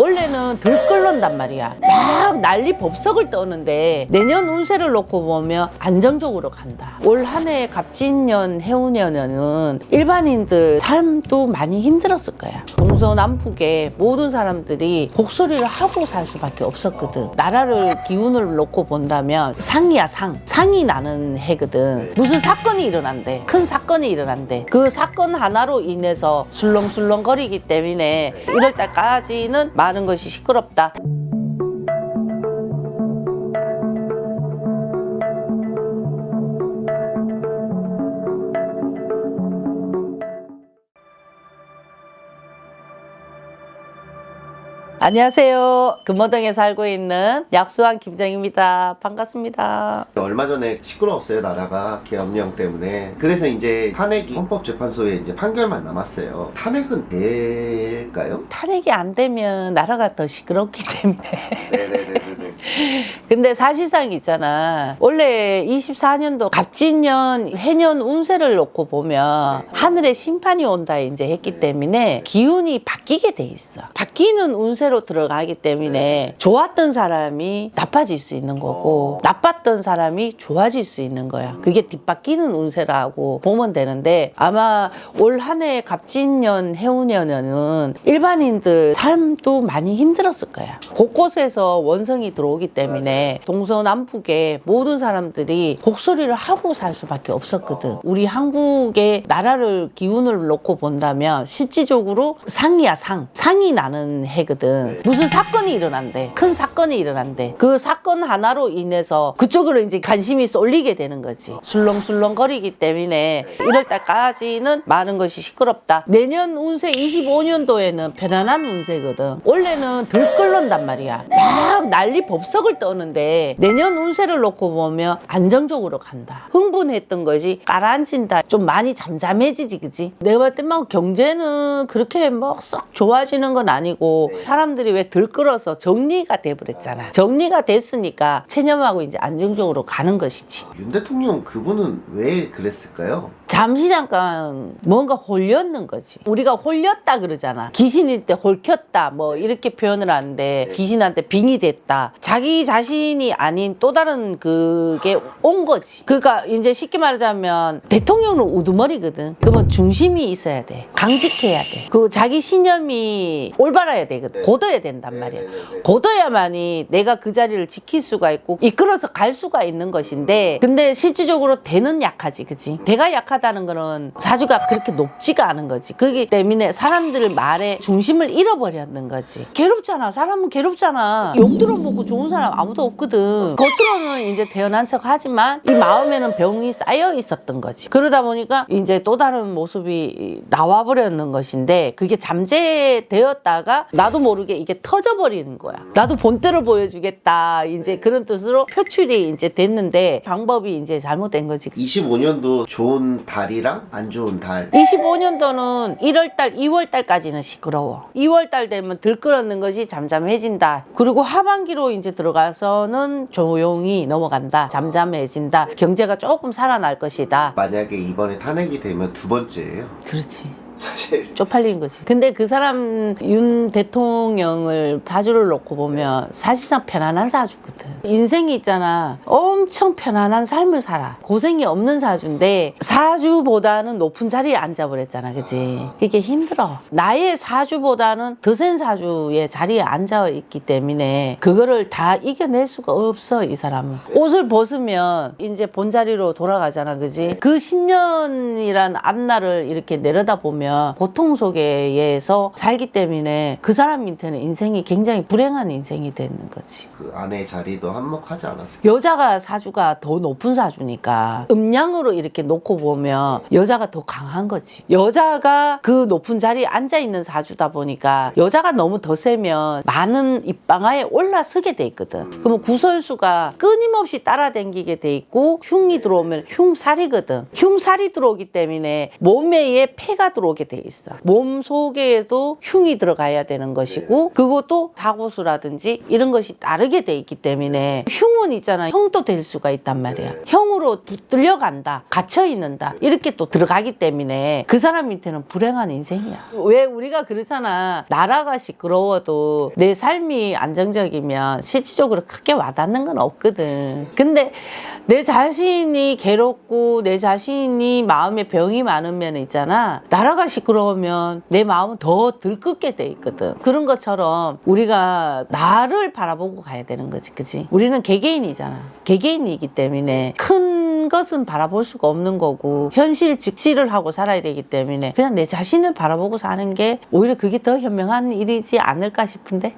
원래는 덜 끓는단 말이야. 막 난리 법석을 떠는데 내년 운세를 놓고 보면 안정적으로 간다. 올 한 해 갑진년 해운년에는 일반인들 삶도 많이 힘들었을 거야. 동서남북에 모든 사람들이 곡소리를 하고 살 수밖에 없었거든. 나라를 기운을 놓고 본다면 상이야 상. 상이 나는 해거든. 무슨 사건이 일어난대. 큰 사건이 일어난대. 그 사건 하나로 인해서 술렁술렁거리기 때문에 1월 달까지는 많은 것이 시끄럽다. 안녕하세요. 금호동에 살고 있는 약수왕 김정입니다. 반갑습니다. 얼마 전에 시끄러웠어요 나라가 계엄령 때문에 그래서 이제 탄핵이 헌법재판소에 이제 판결만 남았어요 탄핵은 될까요? 탄핵이 안 되면 나라가 더 시끄럽기 때문에. 네네네네 근데 사실상 있잖아. 원래 24년도 갑진년 해년 운세를 놓고 보면 네. 하늘에 심판이 온다 이제 했기 때문에 기운이 바뀌게 돼 있어. 바뀌는 운세 로 들어가기 때문에 좋았던 사람이 나빠질 수 있는 거고 어. 나빴던 사람이 좋아질 수 있는 거야. 그게 뒷바뀌는 운세라고 보면 되는데 아마 올 한 해 갑진년 해운년에는 일반인들 삶도 많이 힘들었을 거야. 곳곳에서 원성이 들어오기 때문에 동서남북에 모든 사람들이 곡소리를 하고 살 수밖에 없었거든. 우리 한국의 나라를 기운을 놓고 본다면 실질적으로 상이야 상. 상이 나는 해거든. 무슨 사건이 일어난대. 큰 사건이 일어난대. 그 사건 하나로 인해서 그쪽으로 이제 관심이 쏠리게 되는 거지. 술렁술렁거리기 때문에 1월 달까지는 많은 것이 시끄럽다. 내년 운세 25년도에는 편안한 운세거든. 원래는 덜 끓는단 말이야. 막 난리 법석을 떠는데 내년 운세를 놓고 보면 안정적으로 간다. 흥분했던 것이 가라앉힌다. 좀 많이 잠잠해지지, 그지? 내가 볼 때 막 경제는 그렇게 뭐썩 좋아지는 건 아니고 사람 들이 왜덜 끓어서 정리가 돼버렸잖아. 정리가 됐으니까 체념하고 이제 안정적으로 가는 것이지. 윤 대통령 그분은 왜 그랬을까요? 잠시 잠깐 뭔가 홀렸는 거지. 우리가 홀렸다 그러잖아. 귀신일 때 홀켰다 뭐 이렇게 표현을 하는데 귀신한테 빙이 됐다. 자기 자신이 아닌 또 다른 그게 온 거지. 그러니까 이제 쉽게 말하자면 대통령은 우두머리거든. 그러면 중심이 있어야 돼. 강직해야 돼. 그 자기 신념이 올바라야 되거든. God어야 된단 말이야. god어야만이 내가 그 자리를 지킬 수가 있고 이끌어서 갈 수가 있는 것인데 근데 실질적으로 대는 약하지 그지 대가 약하다는 거는 사주가 그렇게 높지가 않은 거지. 그렇기 때문에 사람들 말에 중심을 잃어버렸는 거지. 괴롭잖아. 사람은 괴롭잖아. 욕 들어보고 좋은 사람 아무도 없거든. 겉으로는 이제 태어난 척 하지만 이 마음에는 병이 쌓여 있었던 거지. 그러다 보니까 이제 또 다른 모습이 나와버렸는 것인데 그게 잠재되었다가 나도 모르게 이게 터져버리는 거야 나도 본때를 보여주겠다 이제 그런 뜻으로 표출이 이제 됐는데 방법이 이제 잘못된 거지 25년도 좋은 달이랑 안 좋은 달 25년도는 1월달, 2월달까지는 시끄러워. 2월달 되면 들끓었는 것이 잠잠해진다. 그리고 하반기로 이제 들어가서는 조용히 넘어간다. 잠잠해진다. 경제가 조금 살아날 것이다. 만약에 이번에 탄핵이 되면 두 번째예요 그렇지. 사실 쪽팔린 거지. 근데 그 사람 윤 대통령을 사주를 놓고 보면 사실상 편안한 사주거든. 인생이 있잖아. 엄청 편안한 삶을 살아. 고생이 없는 사주인데 사주보다는 높은 자리에 앉아버렸잖아. 그지? 이게 힘들어. 나의 사주보다는 더 센 사주의 자리에 앉아 있기 때문에 그거를 다 이겨낼 수가 없어. 이 사람은. 옷을 벗으면 이제 본자리로 돌아가잖아. 그지? 그 10년이란 앞날을 이렇게 내려다 보면 고통 속에서 살기 때문에 그 사람한테는 인생이 굉장히 불행한 인생이 되는 거지. 그 아내 자리도 한몫하지 않았을까요? 여자가 사주가 더 높은 사주니까 음양으로 이렇게 놓고 보면 여자가 더 강한 거지. 여자가 그 높은 자리에 앉아 있는 사주다 보니까 여자가 너무 더 세면 많은 입방아에 올라서게 돼 있거든. 그러면 구설수가 끊임없이 따라다니게 돼 있고 흉이 들어오면 흉살이거든. 흉살이 들어오기 때문에 몸에 폐가 들어오게 들어오게 돼 있어. 몸 속에도 흉이 들어가야 되는 것이고 그것도 사고수라든지 이런 것이 따르게 돼 있기 때문에 흉은 있잖아. 형도 될 수가 있단 말이야. 형 으로 붙들려 간다. 갇혀 있는다. 이렇게 또 들어가기 때문에 그 사람한테는 불행한 인생이야. 왜 우리가 그러잖아. 나라가 시끄러워도 내 삶이 안정적이면 실질적으로 크게 와닿는 건 없거든. 근데 내 자신이 괴롭고 내 자신이 마음에 병이 많으면 있잖아. 나라가 시끄러우면 내 마음은 더 들끓게 돼 있거든. 그런 것처럼 우리가 나를 바라보고 가야 되는 거지. 그지? 우리는 개개인이잖아. 개개인이기 때문에 큰 것은 바라볼 수가 없는 거고 현실 직시를 하고 살아야 되기 때문에 그냥 내 자신을 바라보고 사는 게 오히려 그게 더 현명한 일이지 않을까 싶은데